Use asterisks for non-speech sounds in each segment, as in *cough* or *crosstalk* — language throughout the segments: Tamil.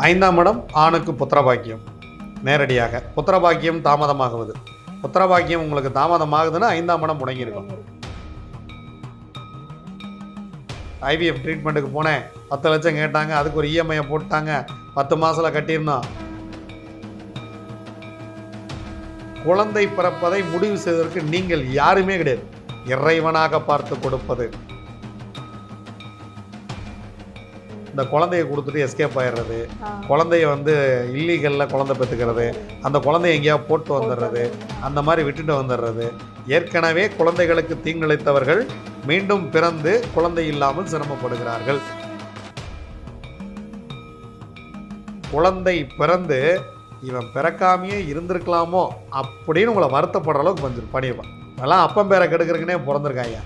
ஐந்தாம் இடம் ஆணுக்கு புத்திரபாக்கியம். நேரடியாக. புத்திரபாக்கியம் தாமதமாகுவது. புத்திரபாக்கியம் உங்களுக்கு தாமதமாகுதுன்னா ஐந்தாம் இடம் முடங்கியிருக்கும். ஐவிஎஃப் ட்ரீட்மெண்ட்டுக்கு போனேன். பத்து லட்சம் கேட்டாங்க. அதுக்கு ஒரு இஎம்ஐயை போட்டாங்க. பத்து மாசத்துல கட்டியிருந்தோம். குழந்தை பிறப்பதை முடிவு செய்வதற்கு நீங்கள் யாருமே கிடையாது. இறைவனாக பார்த்து கொடுப்பது. இந்த குழந்தைய கொடுத்துட்டு எஸ்கேப் ஆயிடுறது. குழந்தைய வந்து இல்லீகலில் குழந்தை பெற்றுக்கிறது அந்த குழந்தைய எங்கேயாவது போட்டு வந்துடுறது. அந்த மாதிரி விட்டுட்டு வந்துடுறது. ஏற்கனவே குழந்தைகளுக்கு தீங்கிழைத்தவர்கள் மீண்டும் பிறந்து குழந்தை இல்லாமல் சிரமப்படுகிறார்கள். குழந்தை பிறந்து இவன் பிறக்காமையே இருந்திருக்கலாமோ அப்படின்னு உங்களை வருத்தப்படுற அளவுக்கு கொஞ்சம் பண்ணிடுவான் அதெல்லாம் அப்பம் பேரை கெடுக்கிறதுக்குனே பிறந்திருக்காங்க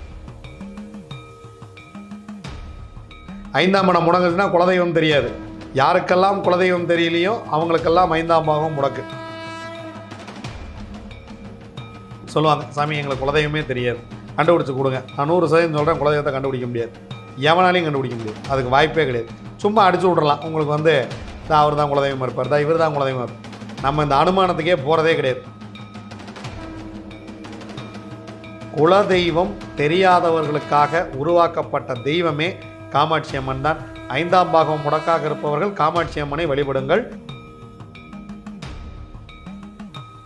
ஐந்தாம் இடம் முடங்குச்சுன்னா குலதெய்வம் தெரியாது. யாருக்கெல்லாம் குலதெய்வம் தெரியலையோ அவங்களுக்கெல்லாம் ஐந்தாம் பாகம் முடக்கு. சொல்லுவாங்க சாமி எங்களுக்கு குலதெய்வமே தெரியாது. கண்டுபிடிச்சி கொடுங்க. நான் நூறு சதவீதம் சொல்கிறேன் குலதெய்வத்தை கண்டுபிடிக்க முடியாது. எவனாலையும் கண்டுபிடிக்க முடியாது. அதுக்கு வாய்ப்பே கிடையாது. சும்மா அடிச்சு விட்றலாம் உங்களுக்கு வந்து அவர் தான் குலதெய்வம் இருப்பார். தான் இவர் தான் குலதெய்வம் இருப்பார். நம்ம இந்த அனுமானத்துக்கே போகிறதே கிடையாது. குலதெய்வம் தெரியாதவர்களுக்காக உருவாக்கப்பட்ட தெய்வமே காமாட்சி அம்மன் தான். ஐந்தாம் பாகம் முடக்காக இருப்பவர்கள் காமாட்சி அம்மனை வழிபடுங்கள்.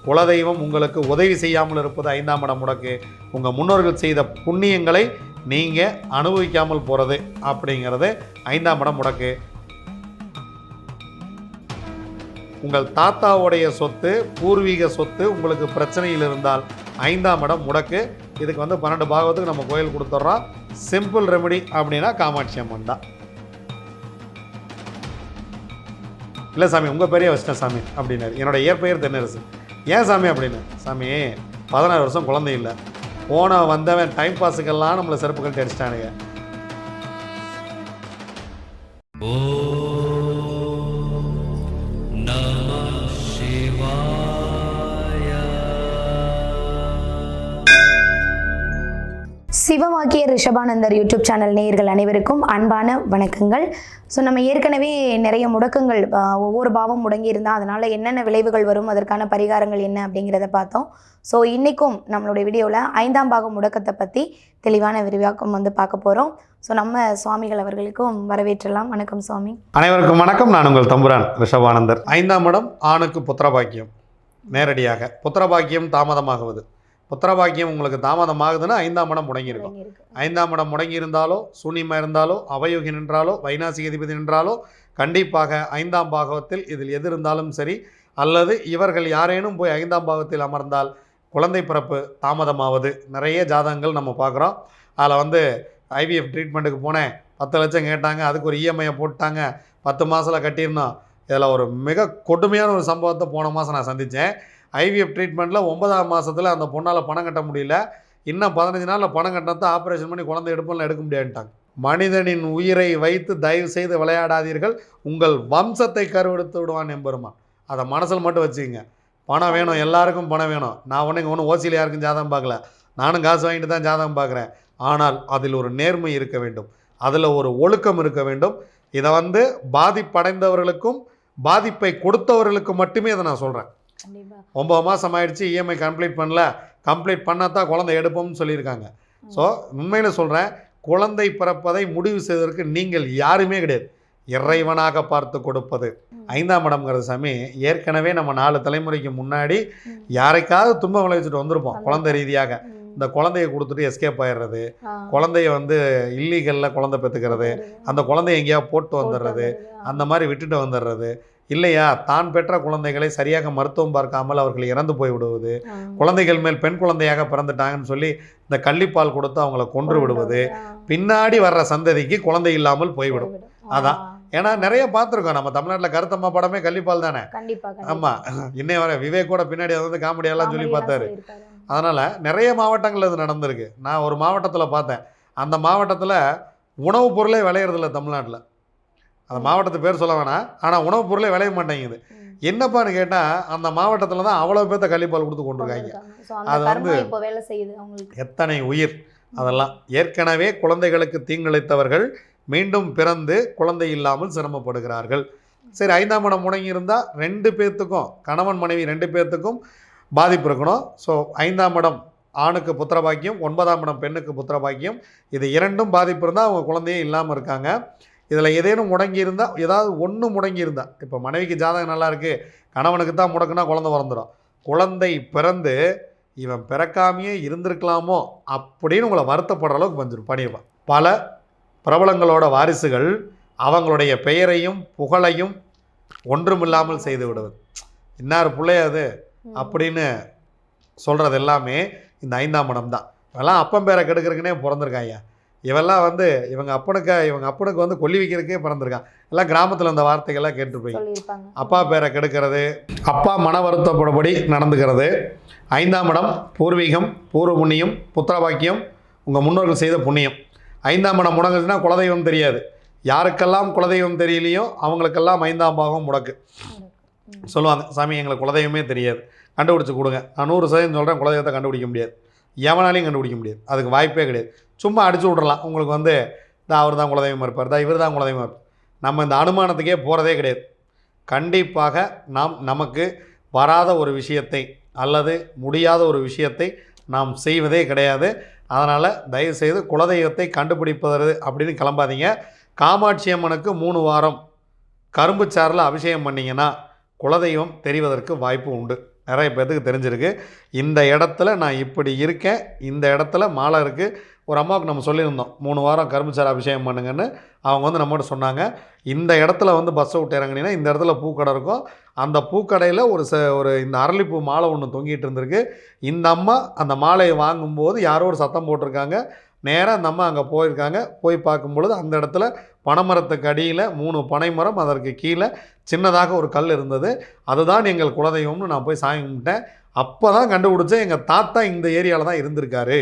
குலதெய்வம் உங்களுக்கு உதவி செய்யாமல் இருப்பது ஐந்தாம் இடம் முடக்கு. உங்கள் முன்னோர்கள் செய்த புண்ணியங்களை நீங்கள் அனுபவிக்காமல் போகிறது அப்படிங்கிறது ஐந்தாம் இடம் முடக்கு. உங்கள் தாத்தாவுடைய சொத்து பூர்வீக சொத்து உங்களுக்கு பிரச்சனையில் இருந்தால் ஐந்தாம் இடம் முடக்கு. இதுக்கு வந்து பன்னெண்டு பாகத்துக்கு நம்ம கோயில் கொடுத்துட்றோம் சிம்பிள் ரெமெடி அப்படின்னா காமாட்சி அம்மன் தான். இல்லை சாமி உங்கள் பெரிய வச்சிட்டேன் சாமி அப்படின்னாரு. என்னோட இயற்பெயர் தென்னரசு. ஏன் சாமி அப்படின்னு? சாமி பதினாறு வருஷம் குழந்தை இல்லை. போன வந்தவன் டைம் பாஸுக்கெல்லாம் நம்மளை செருப்பு கட்டி ஓ சிவவாக்கிய ரிஷபானந்தர் யூடியூப் சேனல் நேயர்கள் அனைவருக்கும் அன்பான வணக்கங்கள். ஸோ நம்ம ஏற்கனவே நிறைய முடக்கங்கள் ஒவ்வொரு பாவம் முடங்கி இருந்தால் அதனால் என்னென்ன விளைவுகள் வரும் அதற்கான பரிகாரங்கள் என்ன அப்படிங்கிறத பார்த்தோம். ஸோ இன்றைக்கும் நம்மளுடைய வீடியோவில் ஐந்தாம் பாகம் முடக்கத்தை பற்றி தெளிவான விரிவாக்கம் வந்து பார்க்க போகிறோம் ஸோ நம்ம சுவாமிகள் அவர்களுக்கும் வரவேற்றலாம். வணக்கம் சுவாமி. அனைவருக்கும் வணக்கம். நான் உங்கள் தம்புரான் ரிஷபானந்தர். ஐந்தாம் இடம் ஆணுக்கு புத்திரபாக்கியம். நேரடியாக புத்திரபாக்கியம் தாமதமாகுவது. புத்திரபாக்கியம் உங்களுக்கு தாமதமாகுதுன்னா ஐந்தாம் இடம் முடங்கியிருக்கும். ஐந்தாம் இடம் முடங்கி இருந்தாலோ சூன்யமாக இருந்தாலோ அவயோகி நின்றாலோ வைநாசிக அதிபதி நின்றாலோ கண்டிப்பாக ஐந்தாம் பாகவத்தில் இதில் எது இருந்தாலும் சரி அல்லது இவர்கள் யாரேனும் போய் ஐந்தாம் பாகத்தில் அமர்ந்தால் குழந்தை பிறப்பு தாமதமாவது. நிறைய ஜாதகங்கள் நம்ம பார்க்குறோம். அதில் வந்து ஐவிஎஃப் ட்ரீட்மெண்ட்டுக்கு போனேன். பத்து லட்சம் கேட்டாங்க அதுக்கு ஒரு இஎம்ஐயை போட்டாங்க பத்து மாதத்தில் கட்டியிருந்தோம். இதில் ஒரு மிக கொடுமையான ஒரு சம்பவத்தை போன மாதம் நான் சந்தித்தேன். ஐவிஎஃப் ட்ரீட்மெண்ட்டில் ஒன்பதாம் மாதத்தில் அந்த பொண்ணால் பணம் கட்ட முடியல. இன்னும் பதினஞ்சு நாளில் பணம் கட்டினத்தை ஆப்ரேஷன் பண்ணி குழந்தை எடுப்பெல்லாம் எடுக்க முடியாதுட்டாங்க மனிதனின் உயிரை வைத்து தயவு செய்து விளையாடாதீர்கள். உங்கள் வம்சத்தை கருவெடுத்து விடுவான் எம்பெருமான். அதை மனசில் மட்டும் வச்சுக்கங்க. பணம் வேணும் எல்லாருக்கும் பணம் வேணும். நான் ஒன்றும் இங்கே ஒன்றும் ஓசியில் யாருக்கும் ஜாதகம் பார்க்கல. நானும் காசு வாங்கிட்டு தான் ஜாதகம் பார்க்குறேன். ஆனால் அதில் ஒரு நேர்மை இருக்க வேண்டும். அதில் ஒரு ஒழுக்கம் இருக்க வேண்டும். இதை வந்து பாதிப்படைந்தவர்களுக்கும் பாதிப்பை கொடுத்தவர்களுக்கு மட்டுமே இதை நான் சொல்கிறேன் ஒம்பது மாதம் ஆயிடுச்சு இஎம்ஐ கம்ப்ளீட் பண்ணல. கம்ப்ளீட் பண்ணாதான் குழந்தை எடுப்போம்னு சொல்லியிருக்காங்க. ஸோ உண்மையில் சொல்கிறேன் குழந்தை பிறப்பதை முடிவு செய்வதற்கு நீங்கள் யாருமே கிடையாது. இறைவனாக பார்த்து கொடுப்பது. ஐந்தாம் இடம்ங்கிறது சாமி ஏற்கனவே நம்ம நாலு தலைமுறைக்கு முன்னாடி யாரைக்காவது துன்பம் விளைவிச்சுட்டு வந்திருப்போம் குழந்தை ரீதியாக. இந்த குழந்தைய கொடுத்துட்டு எஸ்கேப் ஆயிடுறது குழந்தைய வந்து இல்லீகலில் குழந்தை பெற்றுக்கிறது அந்த குழந்தைய எங்கேயாவது போட்டு வந்துடுறது அந்த மாதிரி விட்டுட்டு வந்துடுறது இல்லையா? தான் பெற்ற குழந்தைகளை சரியாக மருத்துவம் பார்க்காமல் அவர்கள் இறந்து போய் விடுவது குழந்தைகள் மேல் பெண் குழந்தையாக பிறந்துட்டாங்கன்னு சொல்லி இந்த கள்ளிப்பால் கொடுத்து அவங்கள கொன்று விடுவது பின்னாடி வர்ற சந்ததிக்கு குழந்தை இல்லாமல் போய்விடும். அதான். ஏன்னா நிறைய பார்த்துருக்கோம் நம்ம தமிழ்நாட்டில் கருத்தம்மா படமே கள்ளிப்பால் தானே? ஆமாம் இன்னைய வர விவேக் கூட பின்னாடி அதை வந்து காமெடியெல்லாம் சொல்லி பார்த்தாரு. அதனால் நிறைய மாவட்டங்கள் அது நடந்திருக்கு. நான் ஒரு மாவட்டத்தில் பார்த்தேன். அந்த மாவட்டத்தில் உணவுப் பொருளே விளையிறதில்ல தமிழ்நாட்டில். அந்த மாவட்டத்து பேர் சொல்ல வேணாம். ஆனால் உணவுப் பொருளே விளைய மாட்டேங்குது. என்னப்பான்னு கேட்டால் அந்த மாவட்டத்தில் தான் அவ்வளோ பேர்த்த கள்ளிப்பால் கொடுத்து கொண்டிருக்காங்க. அது வந்து- எத்தனை உயிர்? அதெல்லாம். ஏற்கனவே குழந்தைகளுக்கு தீங்கிழைத்தவர்கள் மீண்டும் பிறந்து குழந்தை இல்லாமல் சிரமப்படுகிறார்கள். சரி ஐந்தாம் இடம் முடங்கி இருந்தால் ரெண்டு பேர்த்துக்கும் கணவன் மனைவி ரெண்டு பேர்த்துக்கும் பாதிப்பு இருக்கணும். ஸோ ஐந்தாம் இடம் ஆணுக்கு புத்திர பாக்கியம் ஒன்பதாம் இடம் பெண்ணுக்கு புத்திர பாக்கியம் இது இரண்டும் பாதிப்பு இருந்தால் அவங்க குழந்தையே இல்லாமல் இருக்காங்க. இதில் ஏதேனும் முடங்கி இருந்தால் ஏதாவது ஒன்று முடங்கி இருந்தால் இப்போ மனைவிக்கு ஜாதகம் நல்லா இருக்குது கணவனுக்கு தான் முடக்குனா குழந்தை பிறந்துடும் குழந்தை பிறந்து இவன் பிறக்காமையே இருந்திருக்கலாமோ அப்படின்னு உங்களை வருத்தப்படுற அளவுக்கு வந்துடும் பண்ணிடுவான் பல பிரபலங்களோட வாரிசுகள் அவங்களுடைய பெயரையும் புகழையும் ஒன்றுமில்லாமல் செய்து விடுவது. இன்னார் பிள்ளை அது ம். அப்படின்னு சொல்கிறது எல்லாமே இந்த ஐந்தாம் இடம் தான் இவெல்லாம் அப்பன் பேரை கெடுக்கிறதுக்குனே பிறந்திருக்காங்க இவெல்லாம் வந்து இவங்க அப்பனுக்கு இவங்க அப்பனுக்கு வந்து கொல்லி வைக்கிறதுக்கே பிறந்திருக்கான் எல்லாம் கிராமத்தில் இந்த வார்த்தைகள்லாம் கேட்டுருப்பீங்க அப்பா பேரை கெடுக்கிறது அப்பா மன வருத்தப்படபடி நடந்துக்கிறது. ஐந்தாம் இடம் பூர்வீகம் பூர்வ புண்ணியம் புத்திரபாக்கியம் உங்கள் முன்னோர்கள் செய்த புண்ணியம். ஐந்தாம் இடம் முடங்குச்சுன்னா குலதெய்வம் தெரியாது. யாருக்கெல்லாம் குலதெய்வம் தெரியலையோ அவங்களுக்கெல்லாம் ஐந்தாம் பாகம் முடக்கு. சொல்லுவாங்க சாமி எங்களுக்கு குலதெய்வமே தெரியாது. கண்டுபிடிச்சு கொடுங்க. நான் நூறு சதவீதம் சொல்கிறேன் குலதெய்வத்தை கண்டுபிடிக்க முடியாது. எவனாலையும் கண்டுபிடிக்க முடியாது. அதுக்கு வாய்ப்பே கிடையாது. சும்மா அடிச்சு விட்றலாம் உங்களுக்கு வந்து தான் அவர் தான் குலதெய்வமாக இருப்பார். தான் இவர் தான் குலதெய்வம் இருப்பார். நம்ம இந்த அனுமானத்துக்கே போகிறதே கிடையாது. கண்டிப்பாக நாம் நமக்கு வராத ஒரு விஷயத்தை அல்லது முடியாத ஒரு விஷயத்தை நாம் செய்வதே கிடையாது. அதனால் தயவுசெய்து குலதெய்வத்தை கண்டுபிடிப்பது அப்படின்னு கிளம்பாதீங்க. காமாட்சி அம்மனுக்கு மூணு வாரம். கரும்பு சாரில் அபிஷேகம் பண்ணிங்கன்னா குலதெய்வம் தெரிவதற்கு வாய்ப்பு உண்டு. நிறைய பேர்த்துக்கு தெரிஞ்சிருக்கு. இந்த இடத்துல நான் இப்படி இருக்கேன். இந்த இடத்துல மாலை இருக்குது ஒரு அம்மாவுக்கு நம்ம சொல்லியிருந்தோம். மூணு வாரம் கரும்புச்சாறு அபிஷேகம் பண்ணுங்கன்னு அவங்க வந்து நம்மகிட்ட சொன்னாங்க. இந்த இடத்துல வந்து பஸ்ஸை விட்டு இறங்கினீங்கன்னா இந்த இடத்துல பூக்கடை இருக்கும். அந்த பூக்கடையில் ஒரு ச ஒரு இந்த அரளிப்பூ மாலை ஒன்று தொங்கிட்டு இருந்திருக்கு. இந்த அம்மா அந்த மாலையை வாங்கும்போது யாரோ ஒரு சத்தம் போட்டிருக்காங்க. நேராக அந்த அம்மா அங்கே போயிருக்காங்க. போய் பார்க்கும்பொழுது அந்த இடத்துல பனைமரத்துக்கு அடியில் மூணு பனைமரம் அதற்கு கீழே சின்னதாக ஒரு கல் இருந்தது. அதுதான் எங்கள் குலதெய்வம்னு நான் போய் சாமி கும்பிட்டேன். அப்போ தான் கண்டுபிடிச்சேன் எங்கள் தாத்தா இந்த ஏரியாவில் தான் இருந்திருக்காரு.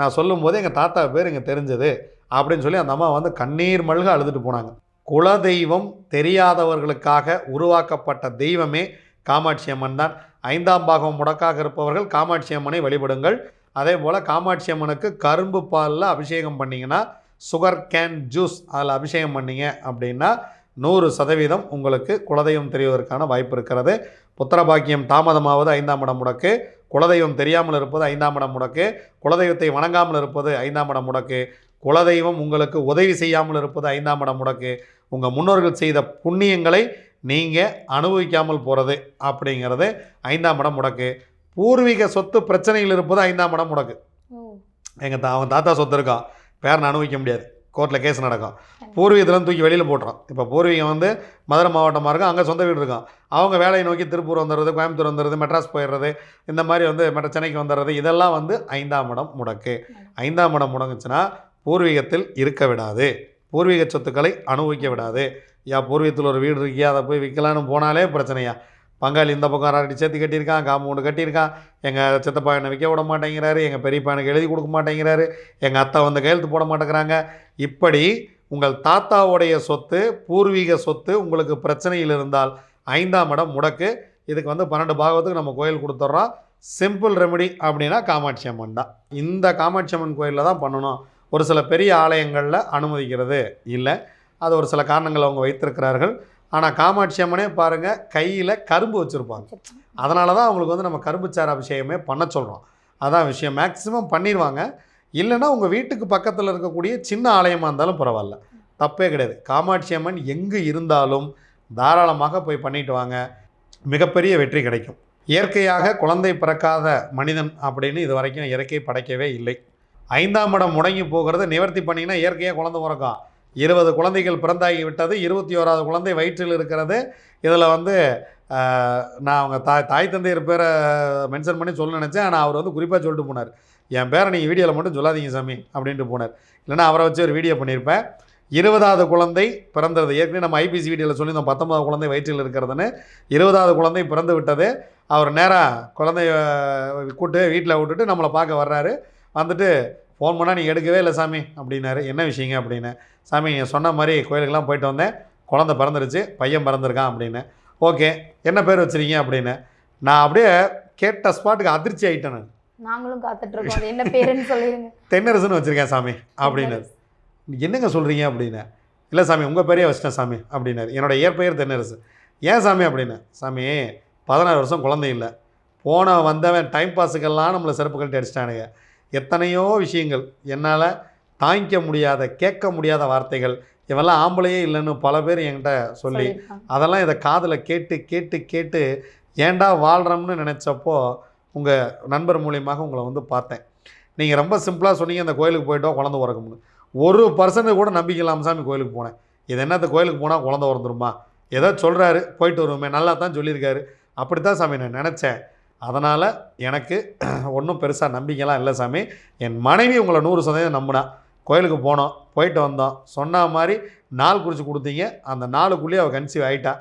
நான் சொல்லும்போது எங்கள் தாத்தா பேர் எங்கள் தெரிஞ்சது அப்படின்னு சொல்லி அந்த அம்மா வந்து கண்ணீர் மல்க அழுதுட்டு போனாங்க. குலதெய்வம் தெரியாதவர்களுக்காக உருவாக்கப்பட்ட தெய்வமே காமாட்சி அம்மன் தான். ஐந்தாம் பாகம் முடக்காக இருப்பவர்கள் காமாட்சி அம்மனை வழிபடுங்கள். அதே போல் காமாட்சி அம்மனுக்கு கரும்பு பாலில் அபிஷேகம் பண்ணிங்கன்னா சுகர் கேன் ஜூஸ் அதில் அபிஷேகம் பண்ணீங்க அப்படின்னா நூறு சதவீதம் உங்களுக்கு குலதெய்வம் தெரிவதற்கான வாய்ப்பு இருக்கிறது. புத்திரபாக்கியம் தாமதமாவது ஐந்தாம் இடம் முடக்கு. குலதெய்வம் தெரியாமல் இருப்பது ஐந்தாம் இடம் முடக்கு. குலதெய்வத்தை வணங்காமல் இருப்பது ஐந்தாம் இடம் முடக்கு. குலதெய்வம் உங்களுக்கு உதவி செய்யாமல் இருப்பது ஐந்தாம் இடம் முடக்கு. உங்கள் முன்னோர்கள் செய்த புண்ணியங்களை நீங்கள் அனுபவிக்காமல் போகிறது அப்படிங்கிறது ஐந்தாம் இடம் முடக்கு. பூர்வீக சொத்து பிரச்சனையில் இருப்பது ஐந்தாம் இடம் முடக்கு எங்கள் தா அவன் தாத்தா சொத்து இருக்கான் பேரனை அனுபவிக்க முடியாது. கோர்ட்டில் கேஸ் நடக்கும். பூர்வீகத்தில் தூக்கி வெளியில் போட்டுறான். இப்போ பூர்வீகம் வந்து மதுரை மாவட்டமாக இருக்கும் அங்கே சொந்த வீடு இருக்கும் அவங்க வேலையை நோக்கி திருப்பூர் வந்துடுறது கோயம்புத்தூர் வந்துடுறது மெட்ராஸ் போயிடுறது இந்த மாதிரி வந்து மெட்ர சென்னைக்கு வந்துடுறது இதெல்லாம் வந்து ஐந்தாம் இடம் முடக்கு ஐந்தாம் இடம் முடங்குச்சுன்னா பூர்வீகத்தில் இருக்க விடாது. பூர்வீக சொத்துக்களை அனுபவிக்க விடாது. யா பூர்வீகத்தில் ஒரு வீடு இருக்கியா? அதை போய் விற்கலான்னு போனாலே பிரச்சனையா? பங்காளி இந்த பக்கம் ரெண்டு சேர்த்து கட்டியிருக்கான் காம்பவுண்டு கட்டியிருக்கான் எங்கள் சித்தப்பா என்னை விற்க விட மாட்டேங்கிறாரு எங்கள் பெரியப்பா எனக்கு எழுதி கொடுக்க மாட்டேங்கிறாரு எங்கள் அத்தை வந்து கையெழுத்து போட மாட்டேங்கிறாங்க. இப்படி உங்கள் தாத்தாவுடைய சொத்து பூர்வீக சொத்து உங்களுக்கு பிரச்சனையில் இருந்தால் ஐந்தாம் இடம் முடக்கு. இதுக்கு வந்து பன்னெண்டு பாகவத்துக்கு நம்ம கோயில் கொடுத்துட்றோம். சிம்பிள் ரெமெடி அப்படின்னா காமாட்சி அம்மன் தான். இந்த காமாட்சி அம்மன் கோயிலில் தான் பண்ணணும். ஒரு சில பெரிய ஆலயங்களில் அனுமதிக்கிறது இல்லை. அது ஒரு சில காரணங்கள் அவங்க வைத்திருக்கிறார்கள். ஆனால் காமாட்சி அம்மனே பாருங்கள் கையில் கரும்பு வச்சுருப்பாங்க. அதனால தான் அவங்களுக்கு வந்து நம்ம கரும்புச்சாறு அபிஷேகமே பண்ண சொல்கிறோம் அதான் விஷயம். மேக்ஸிமம் பண்ணிடுவாங்க இல்லைன்னா உங்கள் வீட்டுக்கு பக்கத்தில் இருக்கக்கூடிய சின்ன ஆலயமாக இருந்தாலும் பரவாயில்ல. தப்பே கிடையாது. காமாட்சி அம்மன் எங்கே இருந்தாலும் தாராளமாக போய் பண்ணிட்டு வாங்க. மிகப்பெரிய வெற்றி கிடைக்கும். இயற்கையாக குழந்தை பிறக்காத மனிதன் அப்படின்னு இது வரைக்கும் இயற்கை படைக்கவே இல்லை. ஐந்தாம் இடம் முடங்கி போகிறத. நிவர்த்தி பண்ணிங்கன்னா இயற்கையாக குழந்தை பிறக்கும். இருபது குழந்தைகள் பிறந்தாகி விட்டது இருபத்தி ஓராவது குழந்தை வயிற்றில் இருக்கிறது. இதில் வந்து நான் அவங்க தாய் தாய் தந்தையர் பேரை மென்ஷன் பண்ணி சொல்ல நினச்சேன். ஆனால் அவர் வந்து குறிப்பாக சொல்லிட்டு போனார். என் பேரை நீங்கள் வீடியோவில் மட்டும் சொல்லாதீங்க சாமி அப்படின்ட்டு போனார். இல்லைன்னா அவரை வச்சு ஒரு வீடியோ பண்ணியிருப்பேன். இருபதாவது குழந்தை பிறந்தது. ஏற்கனவே நம்ம ஐபிசி வீடியோவில் சொல்லியிருந்தோம் பத்தொன்பதாவது குழந்தை வயிற்றில் இருக்கிறதுன்னு. இருபதாவது குழந்தை பிறந்து விட்டது. அவர் நேராக குழந்தைய கூட்டு வீட்டில் விட்டுட்டு நம்மளை பார்க்க வர்றாரு. வந்துட்டு ஃபோன் பண்ணால் நீ எடுக்கவே இல்லை சாமி அப்படின்னாரு. என்ன விஷயங்க அப்படின்னு? சாமி நீங்கள் சொன்ன மாதிரி கோயிலுக்கெல்லாம் போயிட்டு வந்தேன். குழந்தை பிறந்துருச்சு பையன் பிறந்திருக்கான் அப்படின்னு. ஓகே என்ன பேர் வச்சிருக்கீங்க அப்படின்னு? நான் அப்படியே கேட்ட ஸ்பாட்டுக்கு அதிர்ச்சி ஆயிட்டேன் நான். நாங்களும் அது என்ன பேருன்னு சொல்லிருங்க. *laughs* தென்னரசுன்னு வச்சுருக்கேன் சாமி அப்படின்னு. என்னங்க சொல்கிறீங்க அப்படின்னு? இல்லை சாமி உங்கள் பேரையே வச்சிட்டேன் சாமி அப்படின்னாரு. என்னோட இயற்பெயர் தென்னரசு. ஏன் சாமி அப்படின்னு? சாமி பதினாறு வருஷம் குழந்தை இல்லை. போன வந்தவன் டைம் பாஸுக்கெல்லாம் நம்மளை செருப்பு கழட்டி அடிச்சிட்டானுங்க. எத்தனையோ விஷயங்கள். என்னால் தாங்கிக்க முடியாத கேட்க முடியாத வார்த்தைகள். இவெல்லாம் ஆம்பளையே இல்லைன்னு பல பேர் என்கிட்ட சொல்லி. அதெல்லாம் இதை காதில் கேட்டு கேட்டு கேட்டு ஏன்டா வாழ்கிறோம்னு நினச்சப்போ உங்கள் நண்பர் மூலியமாக உங்களை வந்து பார்த்தேன். நீங்கள் ரொம்ப சிம்பிளாக சொன்னீங்க அந்த கோயிலுக்கு போயிட்டோம் குழந்தை பிறக்கும்னு. ஒரு பர்சன்ட் கூட நம்பிக்கை இல்லாமல் சாமி கோயிலுக்கு போனேன். இது என்னத்த கோயிலுக்கு போனால் குழந்தை பிறந்துருமா? ஏதோ சொல்கிறாரு போயிட்டு வருவோமே நல்லா தான் சொல்லியிருக்காரு. அப்படி தான் சாமி நான் நினச்சேன். அதனால் எனக்கு ஒன்றும் பெருசாக நம்பிக்கைலாம் இல்லை சாமி. என் மனைவி உங்களை நூறு சதவீதம் நம்பினா. கோயிலுக்கு போனோம் போயிட்டு வந்தோம். சொன்ன மாதிரி நாள் குறித்து கொடுத்தீங்க. அந்த நாளுக்குள்ளேயே அவள் கன்சீவ் ஆகிட்டா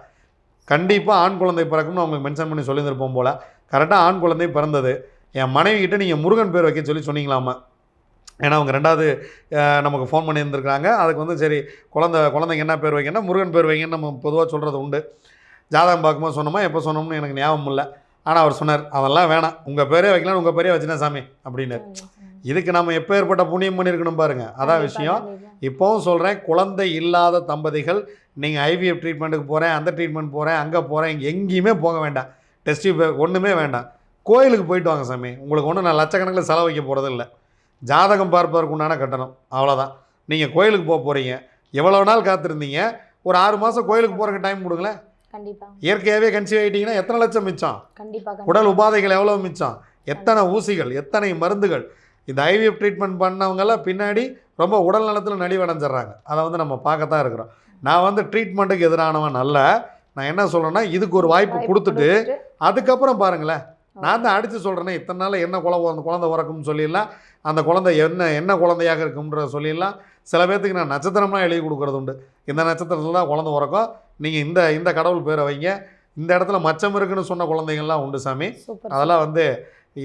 கண்டிப்பாக ஆண் குழந்தை பிறக்கும்னு அவங்களுக்கு மென்ஷன் பண்ணி சொல்லியிருந்திருப்போம் போல். கரெக்டாக ஆண் குழந்தை பிறந்தது. என் மனைவிக்கிட்ட நீங்கள் முருகன் பேர் வைக்க சொல்லி சொன்னீங்களாமா. ஏன்னா அவங்க ரெண்டாவது நமக்கு ஃபோன் பண்ணியிருந்துருக்காங்க அதுக்கு வந்து சரி குழந்தை குழந்தைங்க என்ன பேர் வைக்கன்னா முருகன் பேர் வைங்கன்னு நம்ம பொதுவாக சொல்கிறது உண்டு. ஜாதகம் பார்க்கும்போது சொன்னோமா எப்போ சொன்னோம்னு எனக்கு ஞாபகம் இல்லை. ஆனால் அவர் சொன்னார் அதெல்லாம் வேணாம். உங்கள் பேரே வைக்கலாம் உங்கள் பேரே வச்சுனா சாமி அப்படின்னாரு. இதுக்கு நம்ம எப்போ ஏற்பட்ட புண்ணியம் பண்ணியிருக்கணும் பாருங்க. அதான் விஷயம். இப்போவும் சொல்கிறேன் குழந்தை இல்லாத தம்பதிகள் நீங்கள் ஐவிஎஃப் ட்ரீட்மெண்ட்டுக்கு போகிறேன் அந்த ட்ரீட்மெண்ட் போகிறேன் அங்கே போகிறேன் எங்கேயுமே போக வேண்டாம். டெஸ்ட் ஒன்றுமே வேண்டாம். கோயிலுக்கு போயிட்டு வாங்க சாமி. உங்களுக்கு ஒன்றும் நான் லட்சக்கணக்கில் செலவு வைக்க போகிறது இல்லை. ஜாதகம் பார்ப்பதற்கு உண்டான கட்டணம். அவ்வளோதான் நீங்கள் கோயிலுக்கு போக போகிறீங்க எவ்வளோ நாள் காத்திருந்தீங்க? ஒரு ஆறு மாதம் கோயிலுக்கு போகிறக்கு டைம் கொடுங்களேன். கண்டிப்பா. இயற்கையாகவே கன்சீவ் ஆகிட்டீங்கன்னா எத்தனை லட்சம் மிச்சம்? கண்டிப்பா உடல் உபாதைகள் எவ்வளோ மிச்சம்? எத்தனை ஊசிகள் எத்தனை மருந்துகள்? இந்த ஐவிஎஃப் ட்ரீட்மெண்ட் பண்ணவங்கெல்லாம் பின்னாடி ரொம்ப உடல் நலத்தில் நலிவடைஞ்சிடுறாங்க. அதை வந்து நம்ம பார்க்கத்தான் இருக்கிறோம். நான் வந்து ட்ரீட்மெண்ட்டுக்கு எதிரானவன் அல்ல. நான் என்ன சொல்கிறேன்னா இதுக்கு ஒரு வாய்ப்பு கொடுத்துட்டு அதுக்கப்புறம் பாருங்களேன். நான் தான் அடித்து சொல்கிறேனே இத்தனை நாள் என்ன குழந்தை அந்த குழந்தை உறக்கும்னு சொல்லிடலாம். அந்த குழந்தை என்ன என்ன குழந்தையாக இருக்கும்ன்ற சொல்லிடலாம். சில பேர்த்துக்கு நான் நட்சத்திரம்லாம் எழுதி கொடுக்குறது உண்டு. இந்த நட்சத்திரத்தில் தான் குழந்தை உறக்கும் நீங்கள் இந்த இந்த கடவுள் பேரை வைங்க. இந்த இடத்துல மச்சம் இருக்குன்னு சொன்ன குழந்தைங்கள்லாம் உண்டு சாமி. அதெல்லாம் வந்து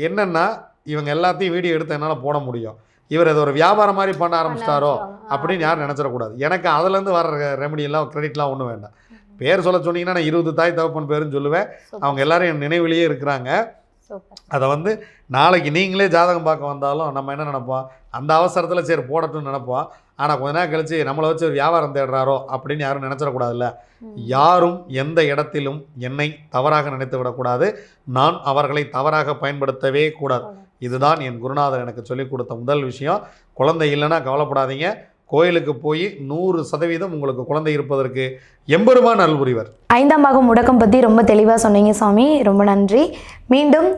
என்னென்னா இவங்க எல்லாத்தையும் வீடியோ எடுத்து என்னால் போட முடியும். இவர் இதை ஒரு வியாபாரம் மாதிரி பண்ண ஆரம்பிச்சிட்டாரோ அப்படின்னு யாரும் நினச்சிடக்கூடாது. எனக்கு அதுலேருந்து வர ரெமெடி எல்லாம் கிரெடிட்லாம் ஒன்றும் வேண்டாம். பேர் சொல்ல சொன்னீங்கன்னா நான் இருபது தாய் தகப்பன் பேருன்னு சொல்லுவேன். அவங்க எல்லாரும் என் நினைவிலேயே இருக்கிறாங்க. அதை வந்து நாளைக்கு நீங்களே ஜாதகம் பார்க்க வந்தாலும் நம்ம என்ன நினைப்போம்? அந்த அவசரத்தில் சரி போடட்டும்னு நினைப்போம். ஆனால் கொஞ்ச நேரம் கழிச்சு நம்மளை வச்சு ஒரு வியாபாரம் தேடுறாரோ அப்படின்னு யாரும் நினச்சிடக்கூடாதுல்ல. யாரும் எந்த இடத்திலும் என்னை தவறாக நினைத்து விடக்கூடாது. நான் அவர்களை தவறாக பயன்படுத்தவே கூடாது. இதுதான் என் குருநாதர் எனக்கு சொல்லிக் கொடுத்த முதல் விஷயம். குழந்தை இல்லைன்னா கவலைப்படாதீங்க. கோயிலுக்கு போய் நூறு சதவீதம் உங்களுக்கு குழந்தை இருப்பதற்கு எம்பெருமான் அருள் புரிவர் ஐந்தாம் பாகம் முடக்கம் பற்றி ரொம்ப தெளிவாக சொன்னீங்க சாமி. ரொம்ப நன்றி. மீண்டும்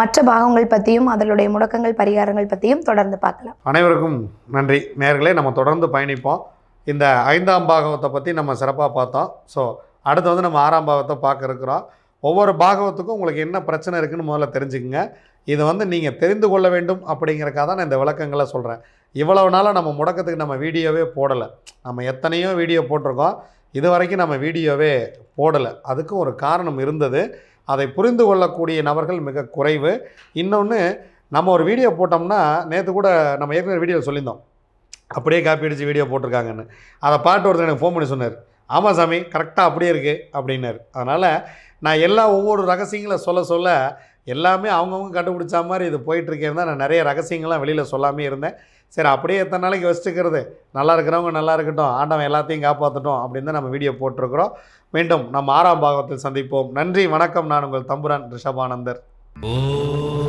மற்ற பாகங்கள் பற்றியும் அதனுடைய முடக்கங்கள் பரிகாரங்கள் பற்றியும் தொடர்ந்து பார்க்கலாம். அனைவருக்கும் நன்றி. நேர்களே நம்ம தொடர்ந்து பயணிப்போம். இந்த ஐந்தாம் பாகவத்தை பற்றி நம்ம சிறப்பாக பார்த்தோம். ஸோ அடுத்து வந்து நம்ம ஆறாம் பாகத்தை பார்க்க இருக்கிறோம். ஒவ்வொரு பாகவத்துக்கும் உங்களுக்கு என்ன பிரச்சனை இருக்குன்னு முதல்ல தெரிஞ்சுக்கங்க. இது வந்து நீங்கள் தெரிந்து கொள்ள வேண்டும் அப்படிங்கிறக்காக தான் நான் இந்த விளக்கங்களை சொல்கிறேன் இவ்வளவு நாளாக நம்ம முடக்கத்துக்கு நம்ம வீடியோவே போடலை. நம்ம எத்தனையோ வீடியோ போட்டிருக்கோம். இது வரைக்கும் நம்ம வீடியோவே போடலை. அதுக்கும் ஒரு காரணம் இருந்தது. அதை புரிந்து கொள்ளக்கூடிய நபர்கள் மிக குறைவு. இன்னொன்று நம்ம ஒரு வீடியோ போட்டோம்னா நேற்று கூட நம்ம ஏற்கனவே வீடியோ சொல்லியிருந்தோம். அப்படியே காப்பி அடித்து வீடியோ போட்டிருக்காங்கன்னு. அதை பாட்டு ஒருத்தர் எனக்கு ஃபோன் பண்ணி சொன்னார். ஆமாம் சாமி கரெக்டாக அப்படியே இருக்குது அப்படின்னாரு. அதனால் நான் எல்லா ஒவ்வொரு ரகசியங்களை சொல்ல சொல்ல எல்லாமே அவங்கவுங்க கண்டுபிடிச்ச மாதிரி இது போயிட்டுருக்கேன் தான் நான் நிறைய ரகசியங்கள்லாம் வெளியில் சொல்லாமே இருந்தேன். சரி அப்படியே எத்தனை நாளைக்கு வச்சுக்கிறது நல்லா இருக்கிறவங்க நல்லா இருக்கட்டும் ஆண்டவன் எல்லாத்தையும் காப்பாற்றட்டும் அப்படின்னு தான் நம்ம வீடியோ போட்டிருக்கிறோம். மீண்டும் நம்ம ஆறாம் பாகத்தில் சந்திப்போம். நன்றி வணக்கம். நான் உங்கள் தம்புரான் ரிஷபானந்தர். ஓ